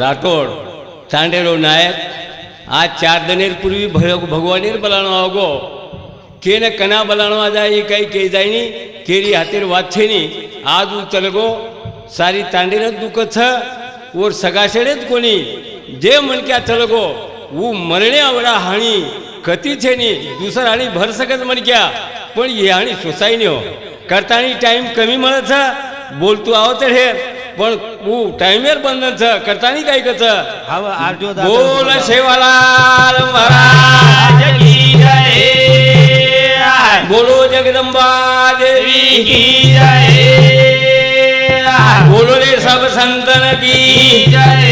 राठोड तांडेराव नायक आज चार दनेरपूर्वी भग भगवानेर बलाणो अगो केन कना बलाणवा जाई काही के जायनी केरी हातेर वाचेनी आज उचलगो सारी तांडेरच दुख छ और सगाशेडेच कोणी जे मनक्या चलगो ऊ मरणे आवडा हाणी कती छे नी दुसरं हाणी भरसकच मणक्या पण हे हाणी सोसायनी हो करतानी टाईम कमी म्हणत बोलतो आहो हे पण टाइमेर बंद करता नाही काय कस बोल शेवाला बोलो जगदंबा देवी की जय. बोलो रे सब संतन की जय.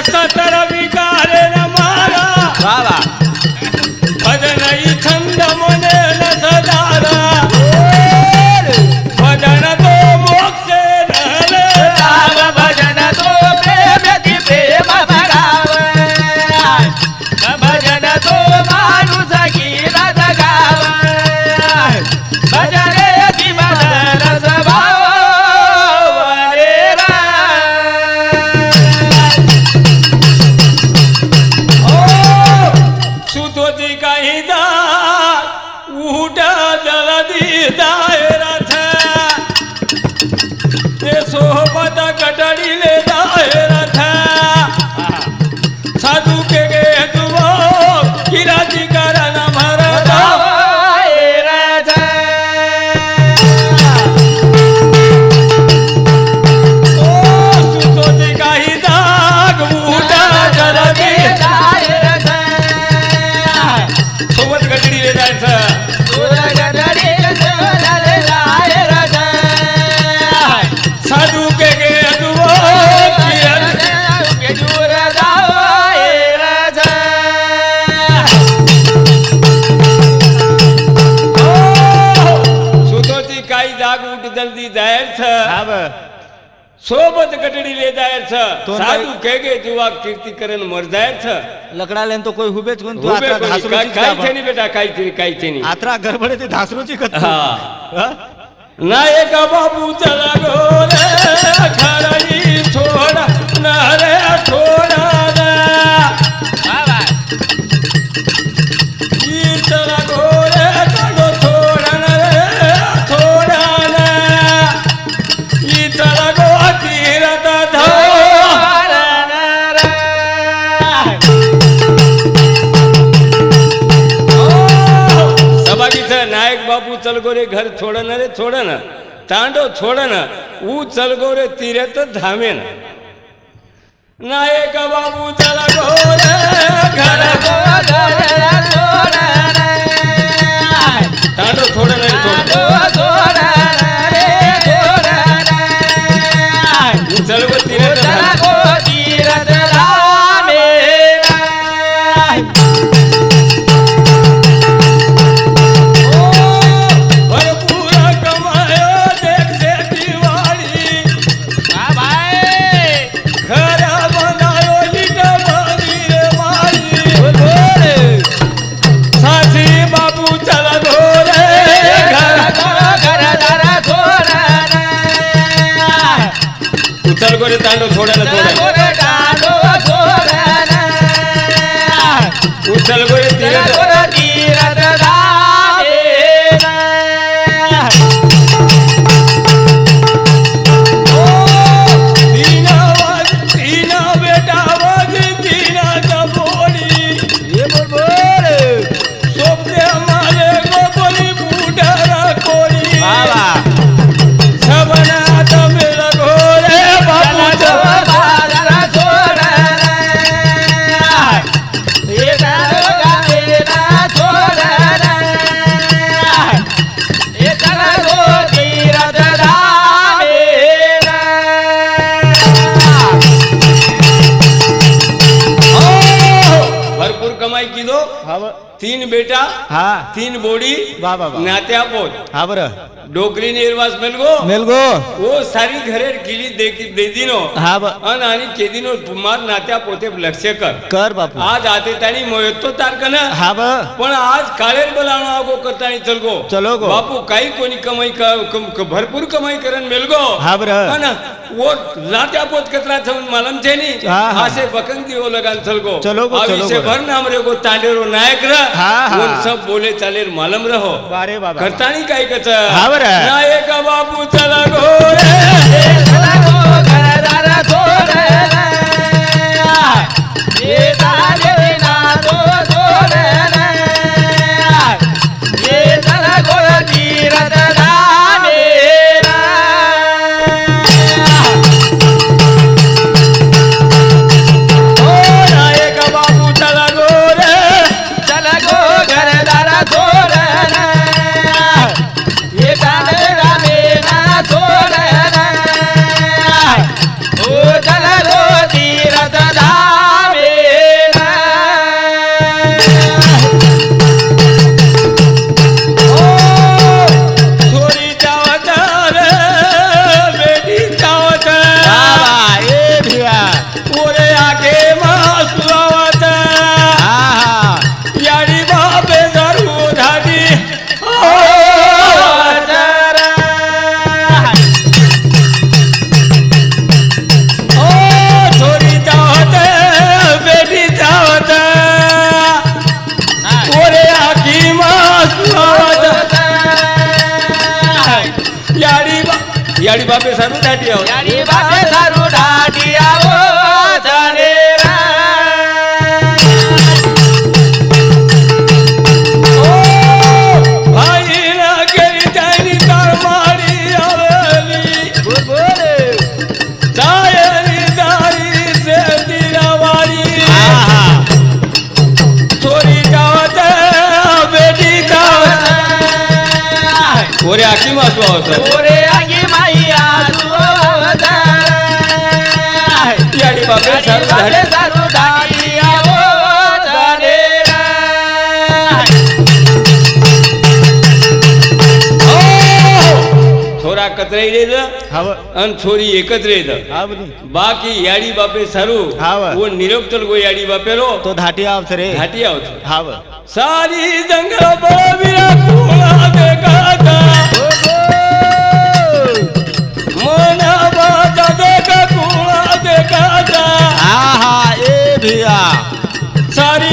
ಕಷ್ಟ ತರ ગઢડી લે જાહેર છે તો સાધુ કે કે જુવા કીર્તિકરણ મર જાહેર છે લકડા લઈને તો કોઈ હુબે જ કોણ તું ઉભે આતરા કોઈ ધાસરો કાંઈ ચીજ કાંઈ છે કાપા. નહીં બેટા કાંઈ છે નહીં, કાંઈ છે નહીં આતરા ઘર ભળે તે ધાસરો ચી કરતું હા હા? નાયક બાબુ ચલા ગો રે ખરાઈ रे घर छोडं ना रे छोडं ना. तांडव छोडं ना. ऊ चलगो रे तिऱ्यात धामे ना का बाबू चला ઉતર ગોરે तीन बेटा हा. तीन बोडी वा वा नात्या पोत हा बर. डोकरी निर्वास मेलगो? मेलगो. ओ सारी घरे गेली देखी- देदिनो. हा ब अन आणि केदिनो तुम्हार नात्या पोते लक्ष कर. कर बापू. आज आते ताणी मोयतो तारख ना हा ब पण आज काळेर बोलावणं आगो करता आणि चल गो चलो गो. बापू काही कोणी कमाई क- कम- क- भरपूर कमाई करण मेलगो. हा बरं. वो नात्या पोत कचरा छवन मालम छे नी हा, हा. आसे बकंग दिवो लगान चलगो चलो गो, चलो गो. भर नाम रेगो तांडेरो नायक र हा, हा. वो सब बोले चालेर मालम रहो बारे बाबा करतानी काय कच हा बरं. नायक बापू चला गो रे बा याडी बापे सारू धाडी आहो यारी बापे सारू ढाटी आवो ઓરે આખી માં શું આવશે ઓરે આગે માયા સુવદા યાડી બાપે છોરા કતરાઈ રહી છે અને છોરી એકત્રે છે. બાકી યાડી બાપે સારું. ઓ નિરોગતલ કોઈ યાડી બાપે રો તો ધાટી આવશે રે. ધાટી આવશે. સારી જંગલ રાખું હા એ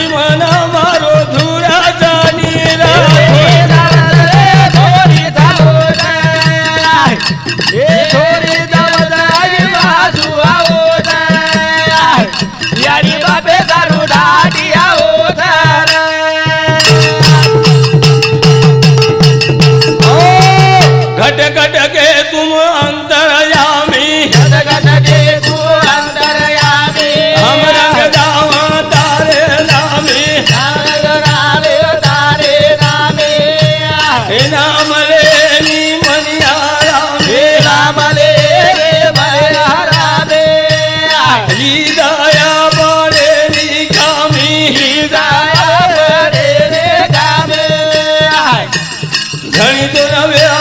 Yeah.